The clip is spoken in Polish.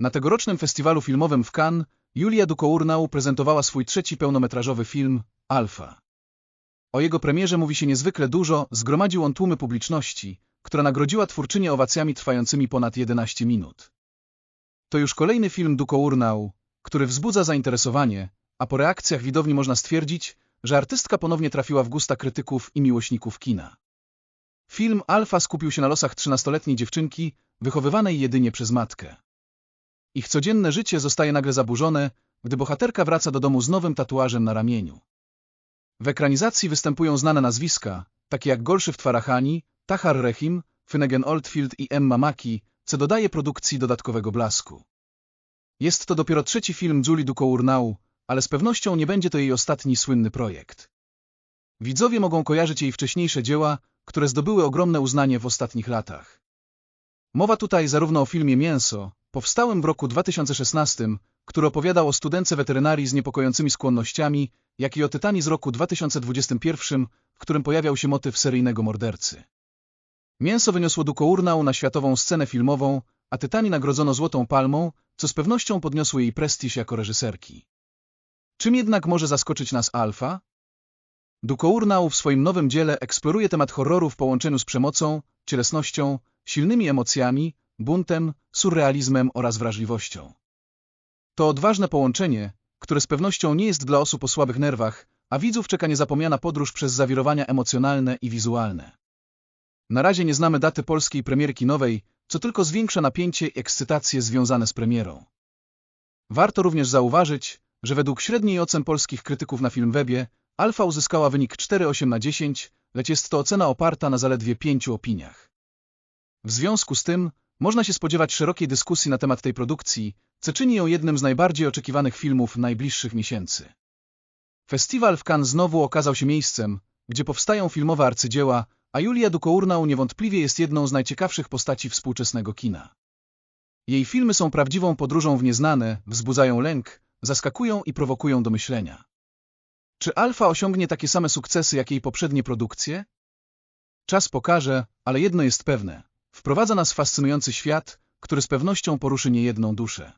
Na tegorocznym festiwalu filmowym w Cannes Julia Ducournau prezentowała swój trzeci pełnometrażowy film Alfa. O jego premierze mówi się niezwykle dużo, zgromadził on tłumy publiczności, która nagrodziła twórczynię owacjami trwającymi ponad 11 minut. To już kolejny film Ducournau, który wzbudza zainteresowanie, a po reakcjach widowni można stwierdzić, że artystka ponownie trafiła w gusta krytyków i miłośników kina. Film Alfa skupił się na losach 13-letniej dziewczynki, wychowywanej jedynie przez matkę. Ich codzienne życie zostaje nagle zaburzone, gdy bohaterka wraca do domu z nowym tatuażem na ramieniu. W ekranizacji występują znane nazwiska, takie jak Golszyft Farahani, Tahar Rahim, Finnegan Oldfield i Emma Maki, co dodaje produkcji dodatkowego blasku. Jest to dopiero trzeci film Julie Ducournau, ale z pewnością nie będzie to jej ostatni słynny projekt. Widzowie mogą kojarzyć jej wcześniejsze dzieła, które zdobyły ogromne uznanie w ostatnich latach. Mowa tutaj zarówno o filmie Mięso, powstałym w roku 2016, który opowiadał o studence weterynarii z niepokojącymi skłonnościami, jak i o Tytanii z roku 2021, w którym pojawiał się motyw seryjnego mordercy. Mięso wyniosło Ducournau na światową scenę filmową, a Tytani nagrodzono Złotą Palmą, co z pewnością podniosło jej prestiż jako reżyserki. Czym jednak może zaskoczyć nas Alfa? Ducournau w swoim nowym dziele eksploruje temat horroru w połączeniu z przemocą, cielesnością, silnymi emocjami, buntem, surrealizmem oraz wrażliwością. To odważne połączenie, które z pewnością nie jest dla osób o słabych nerwach, a widzów czeka niezapomniana podróż przez zawirowania emocjonalne i wizualne. Na razie nie znamy daty polskiej premierki nowej, co tylko zwiększa napięcie i ekscytację związane z premierą. Warto również zauważyć, że według średniej ocen polskich krytyków na Filmwebie Alfa uzyskała wynik 4,8 na 10, lecz jest to ocena oparta na zaledwie pięciu opiniach. W związku z tym można się spodziewać szerokiej dyskusji na temat tej produkcji, co czyni ją jednym z najbardziej oczekiwanych filmów najbliższych miesięcy. Festiwal w Cannes znowu okazał się miejscem, gdzie powstają filmowe arcydzieła, a Julia Ducournau niewątpliwie jest jedną z najciekawszych postaci współczesnego kina. Jej filmy są prawdziwą podróżą w nieznane, wzbudzają lęk, zaskakują i prowokują do myślenia. Czy Alfa osiągnie takie same sukcesy jak jej poprzednie produkcje? Czas pokaże, ale jedno jest pewne. Wprowadza nas w fascynujący świat, który z pewnością poruszy niejedną duszę.